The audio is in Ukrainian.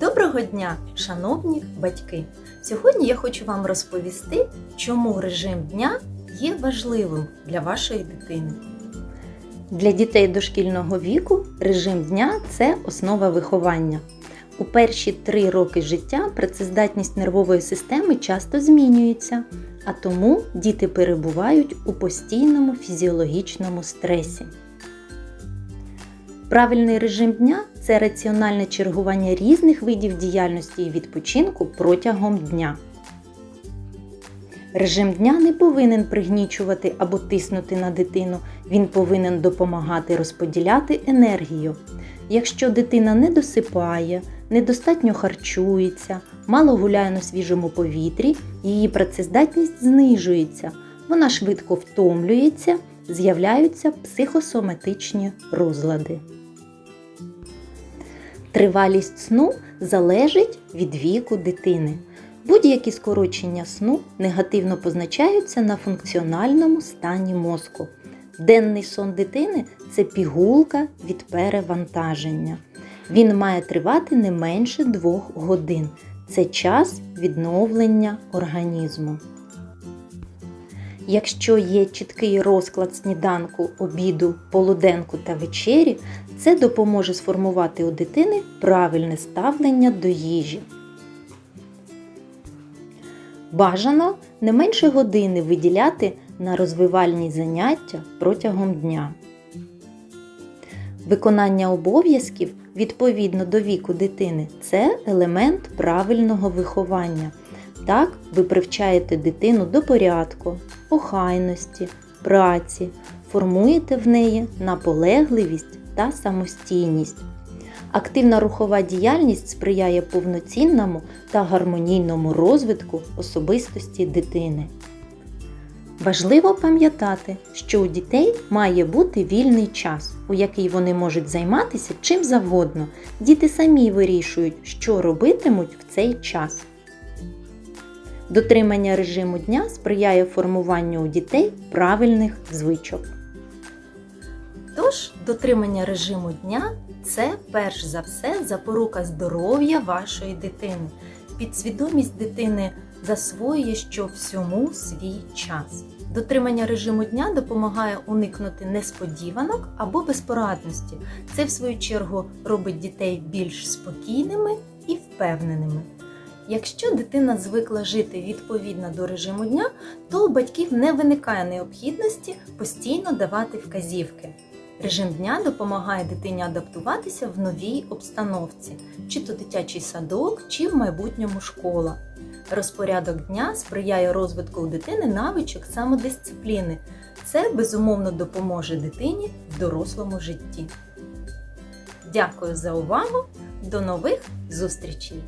Доброго дня, шановні батьки! Сьогодні я хочу вам розповісти, чому режим дня є важливим для вашої дитини. Для дітей дошкільного віку режим дня це основа виховання. У перші три роки життя працездатність нервової системи часто змінюється, а тому діти перебувають у постійному фізіологічному стресі. Правильний режим дня це раціональне чергування різних видів діяльності і відпочинку протягом дня. Режим дня не повинен пригнічувати або тиснути на дитину, він повинен допомагати розподіляти енергію. Якщо дитина не досипає, недостатньо харчується, мало гуляє на свіжому повітрі, її працездатність знижується, вона швидко втомлюється, з'являються психосоматичні розлади. Тривалість сну залежить від віку дитини. Будь-які скорочення сну негативно позначаються на функціональному стані мозку. Денний сон дитини це пігулка від перевантаження. Він має тривати не менше 2 годин. Це час відновлення організму. Якщо є чіткий розклад сніданку, обіду, полуденку та вечері, це допоможе сформувати у дитини правильне ставлення до їжі. Бажано не менше години виділяти на розвивальні заняття протягом дня. Виконання обов'язків відповідно до віку дитини це елемент правильного виховання. Так ви привчаєте дитину до порядку, охайності, праці, формуєте в неї наполегливість та самостійність. Активна рухова діяльність сприяє повноцінному та гармонійному розвитку особистості дитини. Важливо пам'ятати, що у дітей має бути вільний час, у який вони можуть займатися чим завгодно. Діти самі вирішують, що робитимуть в цей час. Дотримання режиму дня сприяє формуванню у дітей правильних звичок. Тож, дотримання режиму дня це перш за все запорука здоров'я вашої дитини. Підсвідомість дитини засвоює, що всьому свій час. Дотримання режиму дня допомагає уникнути несподіванок або безпорадності. Це, в свою чергу, робить дітей більш спокійними і впевненими. Якщо дитина звикла жити відповідно до режиму дня, то у батьків не виникає необхідності постійно давати вказівки. Режим дня допомагає дитині адаптуватися в новій обстановці, чи то дитячий садок, чи в майбутньому школа. Розпорядок дня сприяє розвитку у дитини навичок самодисципліни. Це безумовно допоможе дитині в дорослому житті. Дякую за увагу! До нових зустрічей!